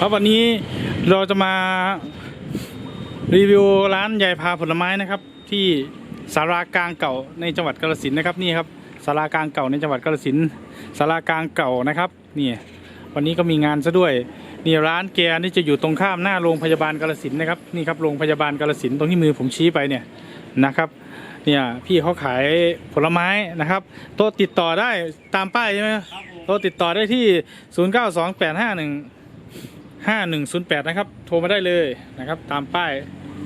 ครับวันนี้เราจะมารีวิวร้านยายพาผลไม้นะครับ ที่สารากลางเก่าในจังหวัดกาฬสินนะครับนี่ครับสารากลางเก่าในจังหวัดกาฬสินสารากลางเก่านะครับนี่วันนี้ก็มีงานซะด้วยนี่ร้านแกนี่จะอยู่ตรงข้ามหน้าโรงพยาบาลกาฬสินนะครับนี่ครับโรงพยาบาลกาฬสินตรงที่มือผมชี้ไปเนี่ยนะครับเนี่ยพี่เขาขายผลไม้นะครับ โต๊ะติดต่อได้ตามป้ายใช่ไหมครับผมโทรติดต่อได้ที่ 092851 5108 นะครับ โทรมาได้เลยนะครับ ตามป้าย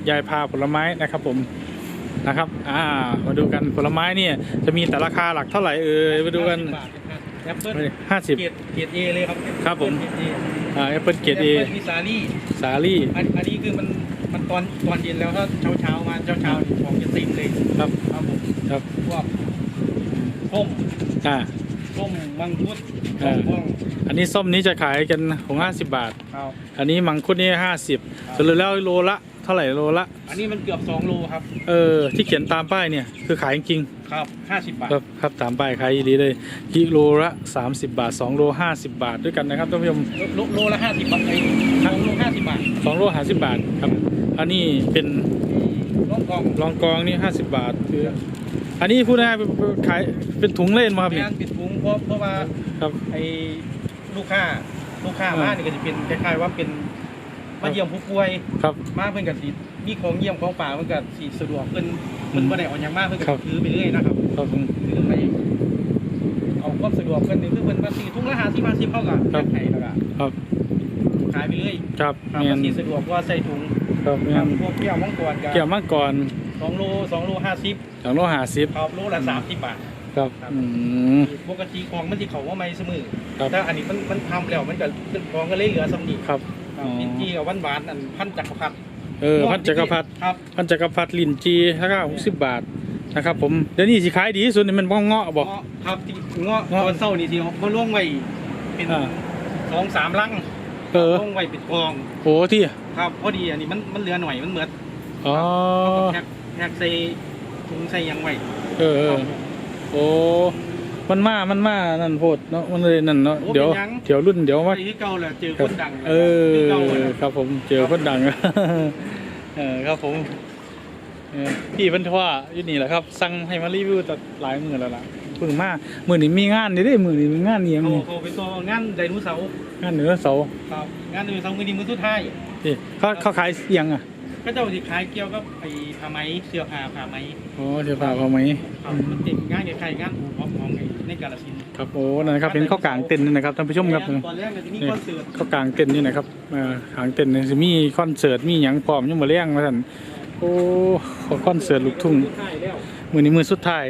ยายพาผลไม้นะครับผมนะครับ อ่า มาดูกันผลไม้เนี่ยจะมีแต่ราคาหลักเท่าไหร่เอ่ยมาดูกัน50บาทนะครับแอปเปิ้ลห้าสิบเกรดเกรดเอเลยครับครับผมเกรด A อ่าแอปเปิลเกรดเอแอปปิ้ลมีสาลี่สาลี่อันอันนี้คือมันมันตอนตอนเย็นแล้วถ้าเช้าเช้าๆมาเช้าเช้าๆของจะติ่มเลยครับครับผมครับพวกส้มอ่า ส้มมังคุดเอส้มอม่วงอันนี้ส้มนี้จะขายกันของ50 บาท ครับ อันนี้มังคุดนี่50สรุปแล้วโลละเท่าไหร่โลละ อันนี้มันเกือบ2โลครับเออที่เขียนตามป้ายเนี่ยคือขายจริงครับ50บาทครับครับตามป้ายขายดีเลยกิโลละ 30 บาท 2 โล 50 บาทด้วยกันนะครับท่านผู้ชม โลโลละ50บาทไอ้สองโล50บาท2โล50บาทครับ อันนี้เป็นน้องกองรองกองนี่50บาทคืออันนี้พูดง่ายๆขายเป็นถุงเล่นมาครับไม่เนี่ยงั้นปิดถุง เพราะเพราะว่าครับไอ้ลูกค้าลูกค้าอ่ามมาเนี่ยก็จะเป็นคล้ายๆว่าเป็นครัมาบเยี่ยมผู้ป่วยครับมาเพิ่นก็สิมีของเยี่ยมของฝากเพิ่นก็สิสะดวกเพิ่นเพิ่นบ่ได้เอาหยังมาเพิ่นครัก็บถือไปเรื่อยนะครับครับผมถือไปเอาความสะดวกเพิ่นนี่คือเพิ่นมาซื้อถุงละ50 50เฮาก็ครัแยบกให้แล้วก็ครับขายไปเรื่อยครับครับเมียมันนสิสะดวกกว่าใส่ถุงครับเมีคยรับนพวกเกี่ยวมังกรก็เกี่ยวมาก่อน2โล2โล50สองโลห้าสิบครับโลละ30บาท ครับครับ อืม ปกติของมันสิเข้าว่าไม่เสมอครับ แต่อันนี้มันมันทำแล้วมันก็เป็นของก็เลยเหลือสำนีครับครับลิ้นจี่กับหวานๆอันพันจักรพรรดิเออพันจักรพรรดิครับพันจักรพรรดิลินจีราคา60บาทนะครับผมเดี๋ยวนี้สิขายดีที่สุดนี่มันบ้องเงาะบอก เงาะครับที่เงาะเงาะตอนเศร้านี่สิเขาล่วงไว้เป็นอ่าสองสามลังเออล่วงไว้เป็นกอง โอ้ที่ครับพอดีอันนี้มันมันเหลือหน่อยมันเหมือนอ๋อเขาก็แพ็คแพ็คใส่ถุงใส่หยังไว้เออเออ โอ้มันมา มันมา นั่นโพดเนาะ มันเลยนั่นเนาะเดี๋ยวเดี๋ยวรุ่นเดี๋ยวมาใส่ที่เก่าแหละเจอคครับนดังเออคือเก่าแหละครับผม เจอคนดัง เออครับผมเออพี่เพิ่นว่าอยู่นี่แหละครับ สั่งให้มารีวิวแต่หลายมื้อแล้วล่ะเพิ่งมามื้อนี้มีงานนี่เด้มื้อนี้มีงานนี่ยังเขามีเขาเป็นตัวงานไดโนเสาร์งานเหนือเสาร์ครับงานไดโนเสาร์มือนี้มือสุดท้ายนี่เขาเขาขายเสียงอะ ก็เจ้าสิขายเกี่ยวกับไอ้ผ้าไหมเสื้อผ้าผ้าไหมอ๋อเสื้อผ้าเขาไหมครับมันติดงานคล้ายๆงานอู่ของของไอ้ในกาฬสินธุ์ครับโอ้นั่นนะครับเป็นข้าวกลางเต็นท์นี่นะครับท่านผู้ชมครับตอนแรกมันจะมีคอนเสิร์ตเขากลางเต็นท์นี่นะครับเอ่อกลางเต็นท์นี่สิมีคอนเสิร์ตมีหยังพร้อมยังมาเลี้ยงมาท่านโอ้ขอคอนเสิร์ตลูกทุ่งสุดท้ายแล้วมือนี้มือสุดท้าย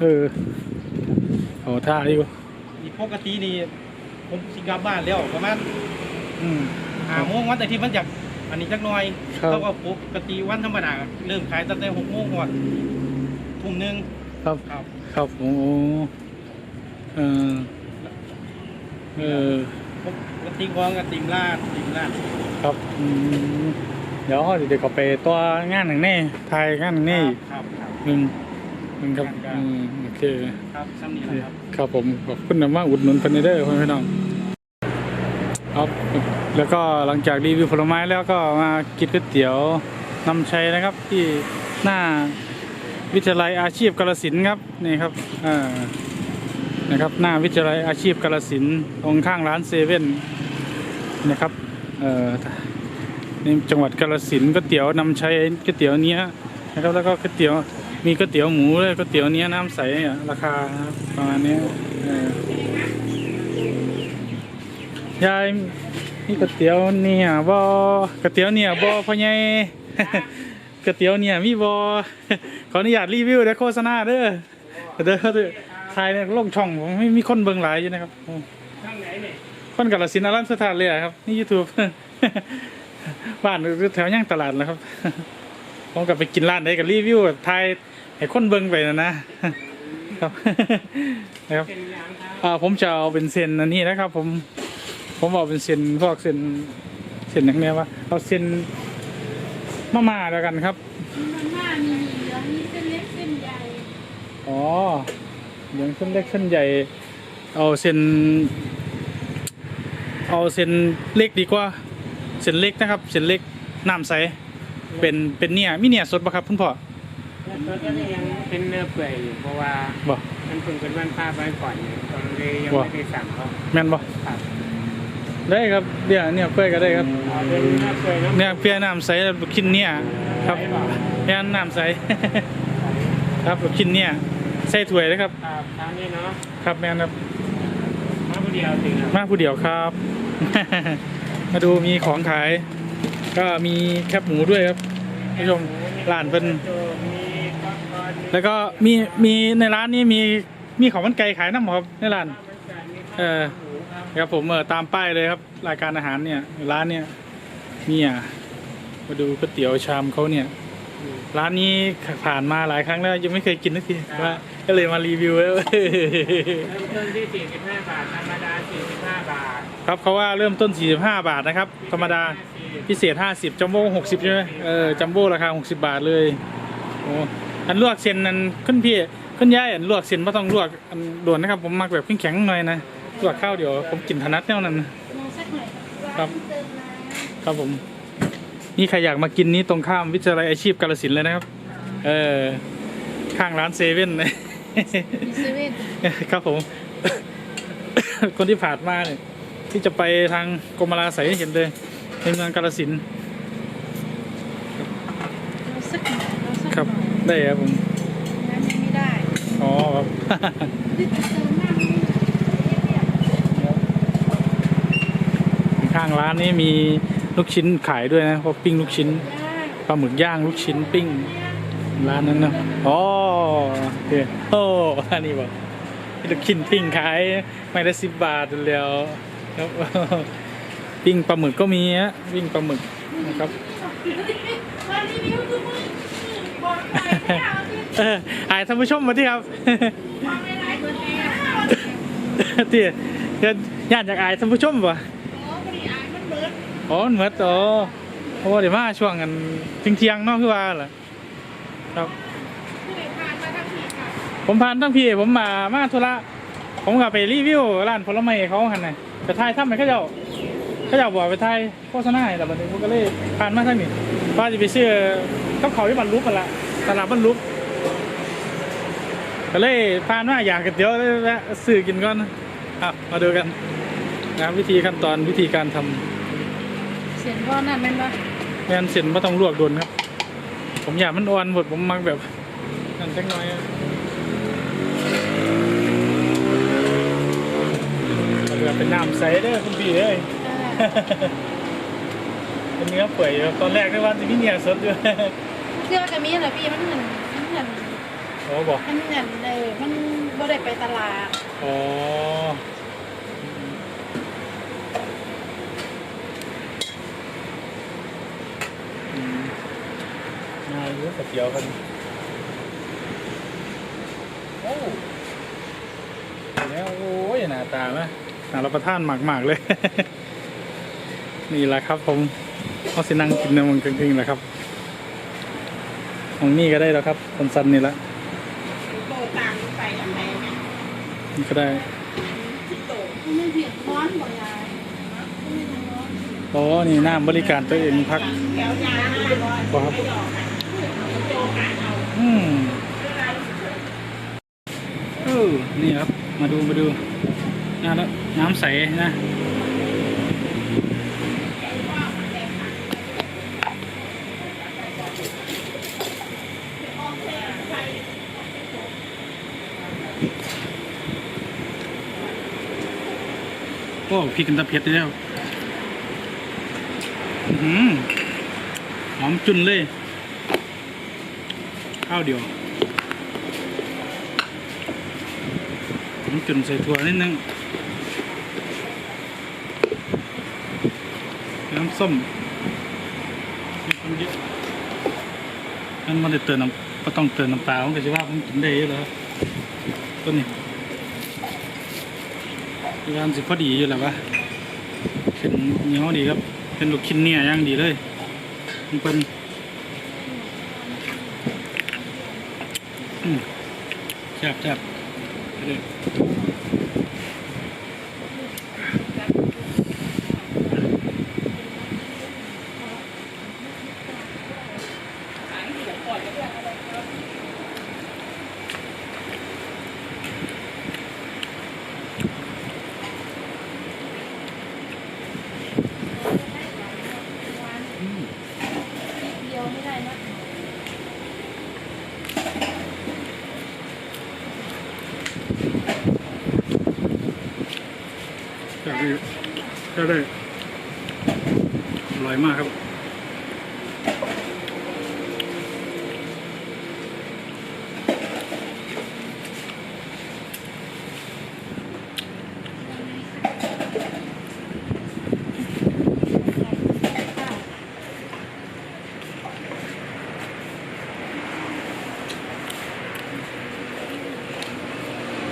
เออโอ้ท่าอยู่อีกปกตินี่ผมสิกลับบ้านแล้วประมาณอืมหาโมงวันแต่ที่มันจาก อันนี้จักหน่อยครับ เท่ากับปกติวันธรรมดาเริ่มขายตั้งแต่หกโมงก่อนทุ่มหนึงครับ ครับครับโอ้เออเออปกติของกับติมลาดติมลาดครับอืมเดี๋ยวเดี๋ยวเขาไปตัวงานหนึ่งแน่ไทยงานหนึ่งแน่อีกครับครับ หนึ่งหนึ่งครับครับอืมโอเค ครับซ้ำนี่แหละครับ ครับผมขอบคุณนะมากอุดหนุนเฟอร์นิเจอร์คุณพี่น้อง ครับแล้วก็หลังจากรีวิวผลไม้แล้วก็มากินก๋วยเตี๋ยวนำชัยนะครับ ที่หน้าวิทยาลัยอาชีพกาลสินครับนี่ครับอ่านะครับหน้าวิทยาลัยอาชีพกาลสินตรงข้างร้านเซเว่นนะครับเอ่อในจังหวัดกาลสินก๋วยเตี๋ยวนำชัยก๋วยเตี๋ยวเนี้ยนะครับแล้วก็ก๋วยเตี๋ยวมีก๋วยเตี๋ยวหมูเลยก๋วยเตี๋ยวเนี้ยน้ำใส่ราคาประมาณนี้ ยเออยายนี่ก๋วยเตี๋ยวเนี่ยบ่ก๋วยเตี๋ยวเนี่ยบ่พ่อใหญ่ก๋วยเตี๋ยวเนี่ยมีบ่ขออนุญาตรีวิวเด้อโฆษณาเด้อเด้อเด้อถ่ายในลงช่องผมไม่มีคนเบิ่งหลายอยู่นะครับข้างไหนเนี่ยคนกาลสินธุ์อรันสถานเลยอะครับนี่ยูทูบบ้านอยู่แถวย่างตลาดนะครับผมกลับไปกินร้านไหนกับรีวิวแบบไทยให้คนเบิ่งไปนะนะครับนะครับเป็นยางครับอ่าผมจะเอาเป็นเซนอันนี้นะครับผม ผมเอาเป็นเซนพวกเซนเซนอย่างเนี้ยวะเอาเซนมาม่าแล้วกันครับมันหน้ามีเหลืองมีเส้นเล็กเส้นใหญ่อ๋ออย่างเส้นเล็กเส้นใหญ่ เอาเส้นเอาเส้นเล็กดีกว่าเส้นเล็กนะครับเส้นเล็กน้ำใสเป็นเป็นเนี่ยมีเนี่ยสดปะครับคุณพ่อแล้วก็ยังเป็นเนื้อเปื่อยอยู่เพราะว่าบ่มันเพิ่งเป็นวันป้าไปก่อนเนี่ยตอนเลยยังว่าไม่ได้สั่งเขาแม่นบ่ครับ ได้ครับเนี่ยเนี่ยเปื่อยก็ได้ครับเอาเป็นเนื้อเปื่อยเนาะเนี่ยเปียน้ำใสแล้วลูกชิ้นเนี่ยครับแม่นน้ำใส ครับลูกชิ้นเนี่ยใส่ถ้วยนะครับครับทางนี้เนาะครับแม่นครับมาผู้เดียวจริงครับมาผู้เดียวครับ มาดูมีของขาย ก็มีแคบหมูด้วยครับผู้ชมร้านเป็นมีป๊อปคอร์นมีแล้วก็มีมีในร้านนี้มีมีของมันไก่ขายน้ำหมครับในร้านข้าวมันไก่มีเอข้าวอหมู ครับครับผมเออตามป้ายเลยครับ รายการอาหารเนี่ยร้านเนี่ยเนี่ยมาดูก๋วยเตี๋ยวชามเขาเนี่ย ร้านนี้ผ่านมาหลายครั้งแล้วยังไม่เคยกินสักทีว่าก็เลยมารีวิวแล้วเริ่มต้นที่ 45 บาท ธรรมดา 45 บาท ครับเขาว่าเริ่มต้น 45 บาทนะครับ ธรรมดาพิเศษ 50จัมโบ้60 ใช่ไหมเออจัมโบ้ราคา 60 บาทเลยโอ้อันลวกเส้นนั้นขึ้นพี่ขึ้นย้ายอันลวกเส้นไม่ต้องลวกอันด่วนนะครับผมมักแบบแข็งๆหน่อยนะ ลวกข้าวเดี๋ยวผมกินถนัดแนวนั้นมองสักหน่อยครับเติมน้ครับผม นี่ใครอยากมากินนี่ตรงข้ามวิทยาลัยอาชีพกาลสินธุ์เลยนะครับ เออ ข้างร้านเซเว่นเลยำมีเซเว่นครับผม คนที่ผ่านมาเนี่ยที่จะไปทางกรมราใสยเห็นเลยในเมืองกาลสินธุ์เราสักหน่อยเราสักหครับน่อยได้ครับผมน้ำยังไม่ได้ อ๋อครับ นี่จะเติมน้ำนี่เรียบ ข้างร้านนี้มีลูกชิ้นขายด้วยนะเพราปิ้งลูกชิ้นปลาหมึกย่างลูกชิ้นปิ้งร้านนั้นนะอ๋อโอเคโอ้อนนี้บอกมีลูกชิ้นปิ้งขายไม่ได้สิบบาทแล้วครับปิ้งปลาหมึกก็มีฮะปิ้งปลาหมึกนะครับไปไม่เอาที่เอออายท่านผู้ชมมาที่ครับเบอร์แล้วที่ญาติจากอายท่านผู้ชมปะ อ๋อเหมือนอ๋อเพราะว่าเดี๋ยวมาช่วงกันเที่ยงเนาะคือว่าล่ะครับผู้นมาทั้งทีค่ะผมผ่านทั้งพี่ผมมามาธุระผมก็ไปรีวิวร้านผลไม้เขาหันน่ะไปถ่ายทำให้เขาเจ้าเขาเจ้าบอกไปถ่ายโฆษณาแต่บัดนี้ผมก็เลยผ่านมาทางนี้ว่าจะไปซื้อกับเขาที่บรรลุกันละตลาดบรรลุก็เลยผ่านมาอยากก๋วยเตี๋ยวเลยแวะซื้อกินก่อนครับมาดูกันนะวิธีขั้นตอนวิธีการทำ เสียงพ่อนั่นแม่นปะไม่งั้นเส้นไม่ต้องลวกโดนครับ ผมอยากมันอ่อนหมดผมมักแบบนั่นจักหน่อยอะเอาเรือเป็นน้ำใสเด้อคุณพี่เอ้ย เป็นเนื้อเปื่อยอยู่ตอนแรกนึกว่าจะมีเนื้อสดอยู่ เสื้อกับมีเหรอพี่มันเหมือนมันเหมือนโอ้บอกมันเหมือนเออมันบ่ได้ไปตลาด อ๋ออื มาดูก๋วยเตี๋ยวกันโอ้แล้วโอ้ยหน้าตาไหมน่ารับประทานมากๆเลย นี่แหละครับผมเอาสินั่งกินในมันกึ่งๆแหละครับของนี่ก็ได้แล้วครับสันนี่ละโตต่างไปอันไหนนี่ก็ได้ไม่เพียงร้อนบ่ยายไม่เพียงร้อนอ๋อนี่น้ำบริการตัวเองพักแถวยาร้อครับ อืมเออนี่ครับ มาดูมาดูน่าแล้วน้ำใสนะโอ้พริกกันตะเพียดแล้วอื้อหือหอมจุนเลย ข้าวเดียวหอมจุนใส่ถั่วนิดนึง น้ำส้มมีคนเยอะนั่นมันจะเติมน้ำก็ต้องเติมน้ำปลาก็จะว่าผมกินได้เยอะแล้วต้นนี้ยานสิพอดีอยู่แล้ววะเป็นเหนียวดีครับ เป็นลูกชิ้นเนี่ยย่างดีเลยมันเป็นอืม แซ่บแซ่บไปเลย ช่ได้อร่อยมากครับ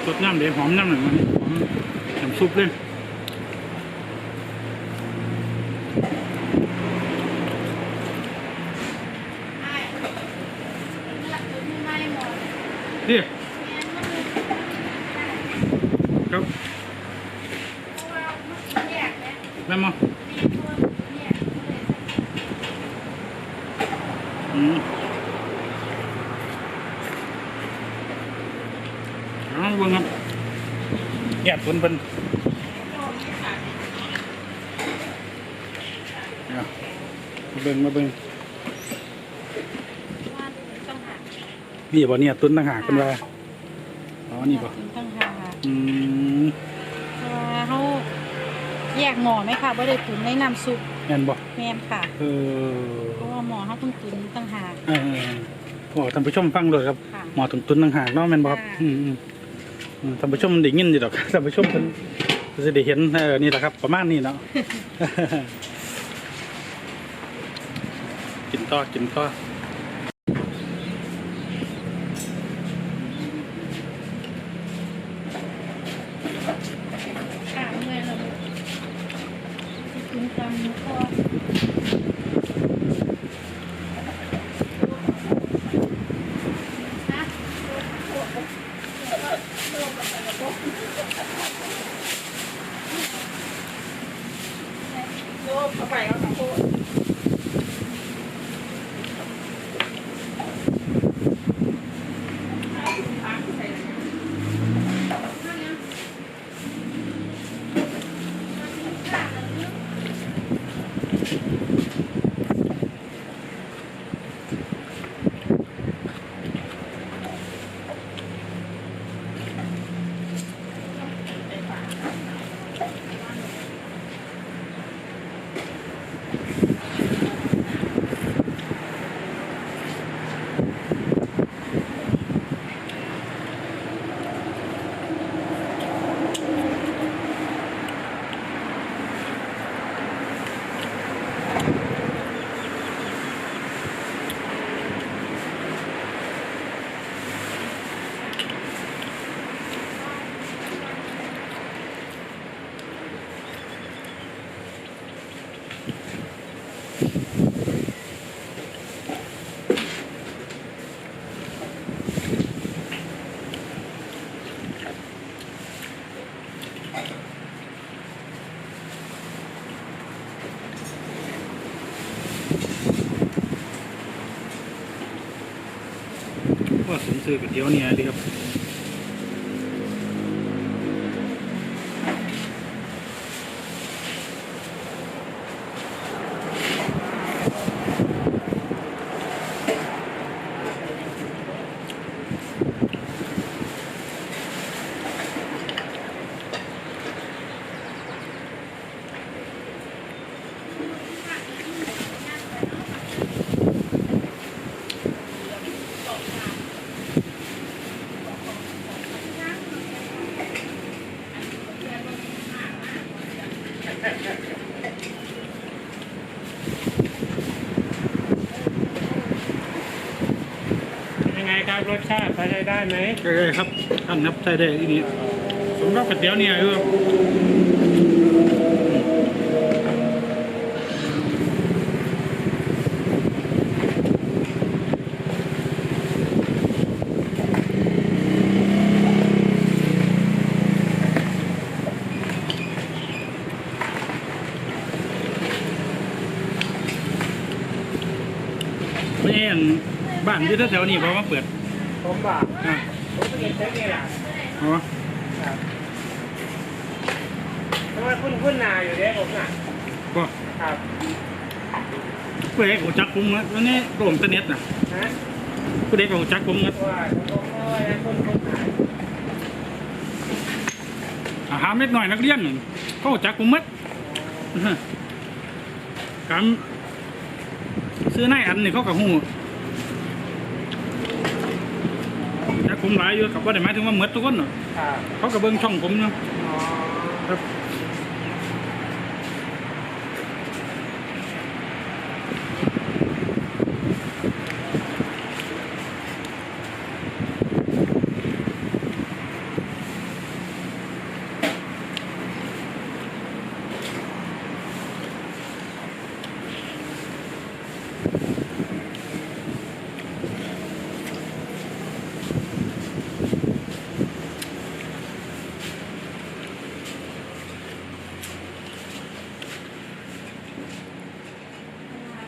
สดน้ำเดี๋ยวหอมน้ำหน่อยมันหอมน้ำซุปเลย ไอ้เลือดตัวที่ไม่หมด นี่ แม่มันเลย ครับ เพราะว่ามันแยกแล้ว แม่มา แม่ตัวแยกเลย อืมเอาเบิ่งครับแยกคนเป็นเอามาเบิ่งมาเบิ่งว่าต้องหานี่บ่เนี่ยตุ้นต่างหากคนว่าอ๋อนี่บ่ต้องหาอืมเพราะว่าเขาแยกหมอไหมค่ะว่าได้ตุ๋นในน้ำซุปแม่นบ่แม่นค่ะ เออ ต้องตุ๋นต่างหากเออพอท่านผู้ชมฟังเลยครับค่ะ หมอตุนตุนต่างหากเนาะแม่นบ่ครับค่ะ อืมอืมอืมท่านผู้ชมได้ยินอยู่ดอก ท่านผู้ชมเพิ่นจะได้เห็นเออนี่แหละครับ ประมาณนี้เนาะ กินต่อกินต่อ ว่าสมซื้อก๋ว ยเตี๋ยวเนี่ยดีครับยังไงครับรสชาติพอใช้ได้ไหมเออครับท่านครับใช่ได้ที่นี่สมรับก๋วยเตี๋ยวเนี่ยคือ ไม่ใช่อันบ้านที่แถวๆนี้เพราะว่าเปิดผมบอกอะผมไปกินเซ็ตนี่แหละอ๋อครับเพราะว่าคุณคุณนาอยู่เด้ผมน่ะก็ครับเพื่อให้กูจักปุ้งนะแล้วนี่โรงเทนเน็ตนะฮะเพื่อให้กูจักปุ้งนะว่าผมก็ว่าคุณคุณขายอาหารเล็กหน่อยนักเรียนนั่นเขาจักปุ้งมัดอการ ซื้อในอันนี่เขากับหูแต่ผมหลายอยู่กับว่าได้หมายถึงว่าเหมือนทุกคนเนาะครับเขากับเบิ้งช่องผมเนาะอ๋อครับ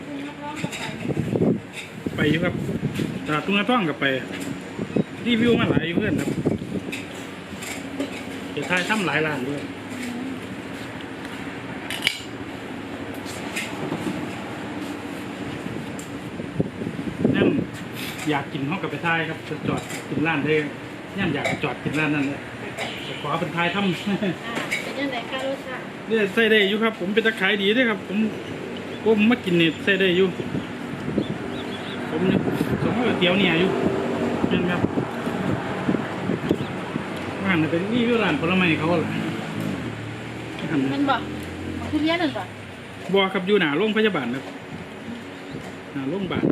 คุณนักร้องกับไป ไป อยู่ครับตลาดทุ่งนาท่องกับไป รีวิวมาหลายอยู่เพื่อนครับเดี๋ยวทายทำหลายร้านด้วยนั่นอยากกินห้องกับไปทายครับจะจอดกินร้านเด้ย่ำอยากจอดกินร้านนั่นเลยขอเป็นทายทำอ่าเป็นยังไงคะรสชาติเนี่ยใส่ได้อยู่ครับ ผมเป็นตะขายดีเด้วยครับ ผมผมมากินเนี่ยใส่ได้อยู่ผมเนี่ยส มมติว่าเตี๋ยวเนี่ยอยู่เห็นไหมครับร้านน่ะเป็นนี่อยู่ร้านผลไม้เขาแหละอันมันั้นนบอกทุเรียนนั่นบอกบัวครับอยู่หน้าโรงพยาบาลครับหน้าโรงพยาบาล